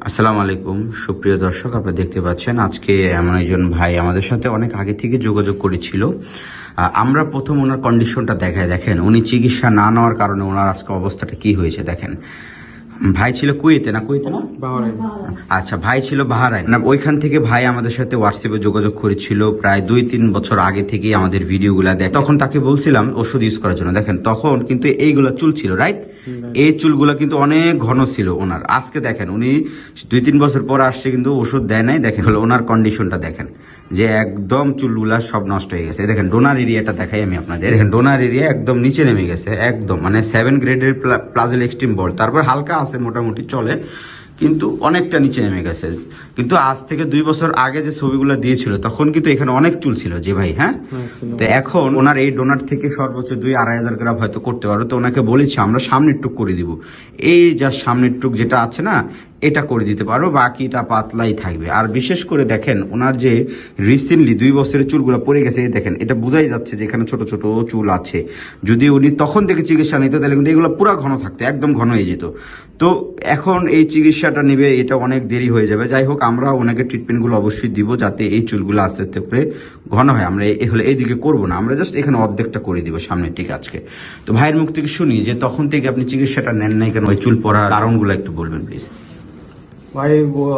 আসসালামু আলাইকুম। সুপ্রিয় দর্শক আপনারা দেখতে পাচ্ছেন আজকে এমন একজন ভাই আমাদের সাথে অনেক আগে থেকে যোগাযোগ করেছিল। আমরা প্রথম ওনার কন্ডিশনটা দেখায় দেখেন উনি চিকিৎসা না নেওয়ার কারণে ওনার আজকে অবস্থাটা কি হয়েছে দেখেন। ভাই ছিল কুয়েতে না? কুয়েতে না? আচ্ছা ভাই ছিল বাহারাই না ওইখান থেকে ভাই আমাদের সাথে হোয়াটসঅ্যাপে যোগাযোগ করেছিল। প্রায় দুই তিন বছর আগে থেকেই আমাদের ভিডিওগুলো দেখ তখন তাকে বলছিলাম ওষুধ ইউজ করার জন্য। দেখেন তখন কিন্তু এইগুলা চুল ছিল রাইট এই চুলগুলো কিন্তু অনেক ঘন ছিল ওনার। আজকে দেখেন, উনি দুই তিন বছর পর আসছে কিন্তু ওষুধ দেয় নাই। দেখেন হলো ওনার কন্ডিশনটা দেখেন, যে একদম চুলগুলা সব নষ্ট হয়ে গেছে। দেখেন ডোনার এরিয়াটা দেখাই আমি আপনাদের। দেখেন ডোনার এরিয়া একদম নিচে নেমে গেছে, একদম মানে সেভেন গ্রেডের প্লাজেল এক্সট্রিম বল তারপর হালকা আছে, মোটামুটি চলে, কিন্তু অনেকটা নিচে নেমে গেছে। কিন্তু আজ থেকে দুই বছর আগে যে ছবিগুলো দিয়েছিল তখন কিন্তু এখানে অনেক চুল ছিল যে ভাই হ্যাঁ? তো এখন ওনার এই ডোনার থেকে সর্বোচ্চ দুই আড়াই হাজার গ্রাম হয়তো করতে পারো তো ওনাকে বলেছি আমরা সামনের টুক করে দিব। এই যা সামনের টুক যেটা আছে না এটা করে দিতে পারব বাকিটা পাতলাই থাকবে। আর বিশেষ করে দেখেন ওনার যে রিসেন্টলি দুই বছরের চুলগুলো পড়ে গেছে দেখেন এটা বোঝাই যাচ্ছে যে এখানে ছোট ছোট চুল আছে। যদি উনি তখন থেকে চিকিৎসা নিত তাহলে কিন্তু এগুলো পুরো ঘন থাকতো একদম ঘন হয়ে যেত। তো এখন এই চিকিৎসাটা নেবে এটা অনেক দেরি হয়ে যাবে। যাই হোক আমরা ওনাকে ট্রিটমেন্টগুলো অবশ্যই দিব যাতে এই চুলগুলো আস্তে আস্তে করে ঘন হয়। আমরা এই হলে এইদিকে করব না। আমরা জাস্ট এখানে অর্ধেকটা করে দিব সামনের ঠিক আজকে। তো ভাইয়ের মুখ থেকে শুনি যে তখন থেকে আপনি চিকিৎসাটা নেন না কেন? ওই চুল পড়ার কারণগুলো একটু বলবেন প্লিজ ভাই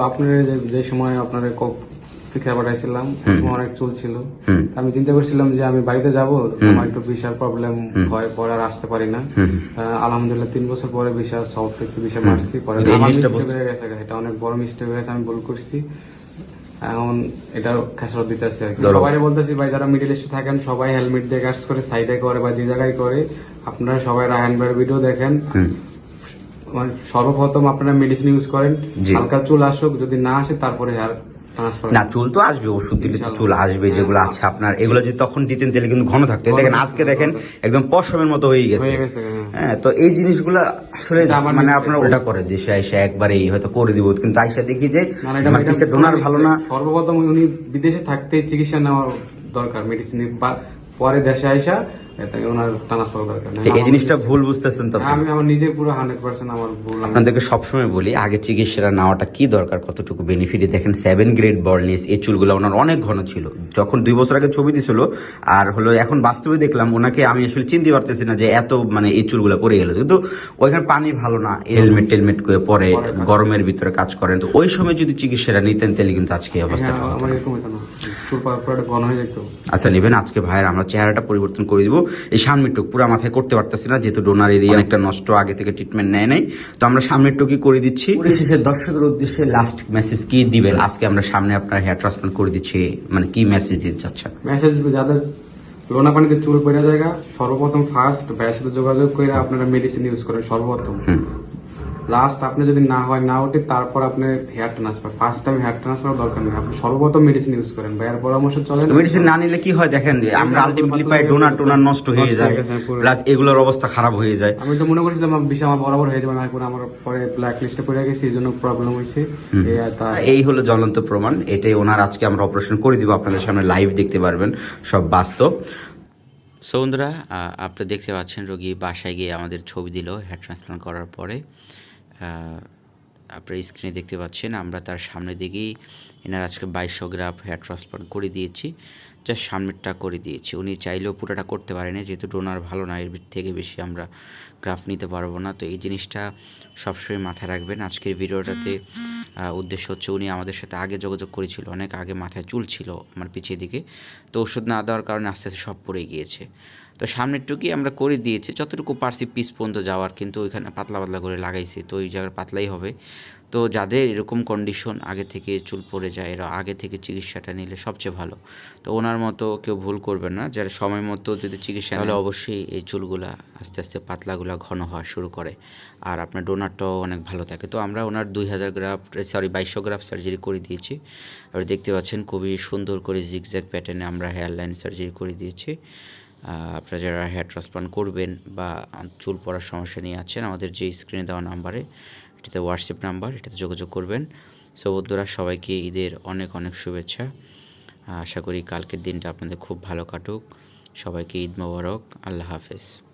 আপনার যে সময় আপনার পাঠাইছিলাম অনেক চুল ছিল। আমি চিন্তা করছিলাম যে আমি বাড়িতে যাব আমার একটু বিশাল প্রবলেম হয় পরে আর আসতে পারি না। আলহামদুলিল্লাহ তিন বছর পরে বিশাল সফট হয়েছে বিশাল মারছি পরে আমার মিস্টেক হয়ে গেছে এটা অনেক বড় মিস্টেক হয়ে গেছে আমি ভুল করছি। এখন এটা খেসারত দিতেছি আর কি। সবাই বলতেছি ভাই যারা মিডিল ইস্টে থাকেন সবাই হেলমেট দিয়ে কাজ করে সাইডে করে বা যে জায়গায় করে আপনারা সবাই রায়হান ভাইয়ের ভিডিও দেখেন। মানে সর্বপ্রথম আপনারা মেডিসিন ইউজ করেন। হালকা চুল আসুক যদি না আসে তারপরে হেয়ার না চুল তো আসবে ওষুধ দিলে তো চুল আসবে যেগুলো আছে আপনার এগুলো যদি তখন দিতেন তাহলে কিন্তু ঘন থাকতো। দেখেন আজকে দেখেন একদম পশমের মতো হয়ে গেছে। হ্যাঁ। হ্যাঁ। তো এই জিনিসগুলো আসলে মানে আপনার ওটা করে দেশে এসে একবারেই হয়তো করে দিব। কিন্তু আইসা দেখি যে আমার পিসের ডোনার ভালো না। সর্বপ্রথম উনি বিদেশে থাকতে চিকিৎসা নেওয়ার দরকার মেডিসিন পরে দেশে আইসা এতে ওনার ট্রান্সফার দরকার এই জিনিসটা ভুল বুঝতেছেন তো আমি আমার নিজের পুরো হান্ড্রেড পার্সেন্ট আমার ভুল। আপনাদেরকে সবসময় বলি আগে চিকিৎসাটা নেওয়াটা কি দরকার কতটুকু বেনিফিট দেখেন সেভেন গ্রেড বর্নিস এই চুলগুলো ওনার অনেক ঘন ছিল। যখন দুই বছর আগে ছবি দিছিল আর হলো এখন বাস্তবে দেখলাম ওনাকে আমি আসলে চিনতে পারতেছি না যে এত মানে এই চুলগুলো পড়ে গেল। কিন্তু ওইখানে পানি ভালো না হেলমেট টেলমেট করে পরে গরমের ভিতরে কাজ করেন। তো ওই সময় যদি চিকিৎসাটা নিতেন তাহলে কিন্তু আজকে অবস্থা হ্যাঁ, আমার এরকম হতো চুল পা- পুরোটা ঘন হয়ে যেত। আচ্ছা নেবেন আজকে ভাইয়ের আমরা চেহারাটা পরিবর্তন করে দিব। এই সামনের টুক পুরো মাথায় করতে পারতেছি না যেহেতু ডোনার এরিয়া অনেকটা নষ্ট আগে থেকে ট্রিটমেন্ট নেয় নাই। তো আমরা সামনের টুকি করে দিচ্ছি। পরিশেষে দর্শকের উদ্দেশ্যে লাস্ট মেসেজ কি দিবেন? আজকে আমরা সামনে আপনার হেয়ার ট্রান্সপ্লান্ট করে দিচ্ছি মানে কি মেসেজ দিতে চাচ্ছেন? মেসেজ যাদের লোনা পানিতে চুল পড়ে জায়গা সর্বপ্রথম ফার্স্ট সাথে যোগাযোগ করে আপনারা মেডিসিন ইউজ করেন সর্বপ্রথম। লাস্ট আপনি যদি না হয় না ওঠে তারপর আপনি hair transfer first time hair transfer দরকার নেই। আপনি সর্বপ্রথম মেডিসিন ইউজ করেন ভাইয়ের পরামর্শ চলেন। মেডিসিন না নিলে কি হয় দেখেন যে আমরা আলটিমেটলি পাই ডোনার টোনার নষ্ট হয়ে যায়। প্লাস এগুলোর অবস্থা খারাপ হয়ে যায়। আমি তো মনে করছিলাম আমার বিষয় আমার বরাবর হয়ে যাবে না এখন আমার পরে ব্ল্যাক লিস্টে পড়ে গেছে এই জন্য প্রবলেম হয়েছে। এই হলো জ্বলন্ত প্রমাণ। এটাই ওনার আজকে আমরা অপারেশন করে দিব। আপনাদের সামনে লাইভ দেখতে পারবেন। সব বাস্তব। সো বন্ধুরা আপনারা দেখতে পাচ্ছেন রোগী বাসায় গিয়ে আমাদের ছবি দিল হেয়ার ট্রান্সপ্লান্ট করার পরে। আপনারা স্ক্রিনে দেখতে পাচ্ছেন, আমরা তার সামনে দিকেই, এনার আজকে বাইশশো গ্রাম হেয়ার ট্রান্সপ্লান্ট করে দিয়েছি। জাস্ট সামনেরটা করে দিয়েছি। উনি চাইলেও পুরোটা করতে পারেনি, যেহেতু ডোনার ভালো না, এর থেকে বেশি আমরা গ্রাফ নিতে পারব না। তো এই জিনিসটা সবসময় মাথায় রাখবেন। আজকের ভিডিওটাতে উদ্দেশ্য হচ্ছে উনি আমাদের সাথে আগে যোগাযোগ করেছিল, অনেক আগে মাথায় চুল ছিল আমার পিছিয়ে দিকে। তো ওষুধ না দেওয়ার কারণে আস্তে আস্তে সব পড়ে গিয়েছে। তো সামনের টুকি আমরা করে দিয়েছি। যতটুকু পারছি পিস পর্যন্ত যাওয়ার, কিন্তু ওইখানে পাতলা পাতলা করে লাগাইছি, তো ওই জায়গার পাতলাই হবে। তো যাদের এরকম কন্ডিশন আগে থেকে চুল পড়ে যায় এরা আগে থেকে চিকিৎসাটা নিলে সবচেয়ে ভালো। তো ওনার মতো কেউ ভুল করবেন না যারা সময় মতো যদি চিকিৎসা তাহলে অবশ্যই এই চুলগুলা আস্তে আস্তে পাতলাগুলা ঘন হওয়া শুরু করে। আর আপনার ডোনারটাও অনেক ভালো থাকে। তো আমরা ওনার দুই হাজার গ্রাফ সরি বাইশশো গ্রাফ সার্জারি করে দিয়েছি। আর দেখতে পাচ্ছেন খুবই সুন্দর করে জিগজ্যাগ প্যাটার্নে আমরা হেয়ার লাইন সার্জারি করে দিয়েছি। আপনারা যারা হেয়ার ট্রান্সপ্লান্ট করবেন বা চুল পড়ার সমস্যা নিয়ে আছেন আমাদের যে স্ক্রিনে দেওয়া নাম্বারে এটাতে হোয়াটসঅ্যাপ নাম্বার এটাতে যোগাযোগ করবেন। সো বন্ধুরা, সবাইকে ঈদের অনেক অনেক শুভেচ্ছা। আশা করি কালকের দিনটা আপনাদের খুব ভালো কাটুক। সবাইকে ঈদ মোবারক। আল্লাহ হাফেজ।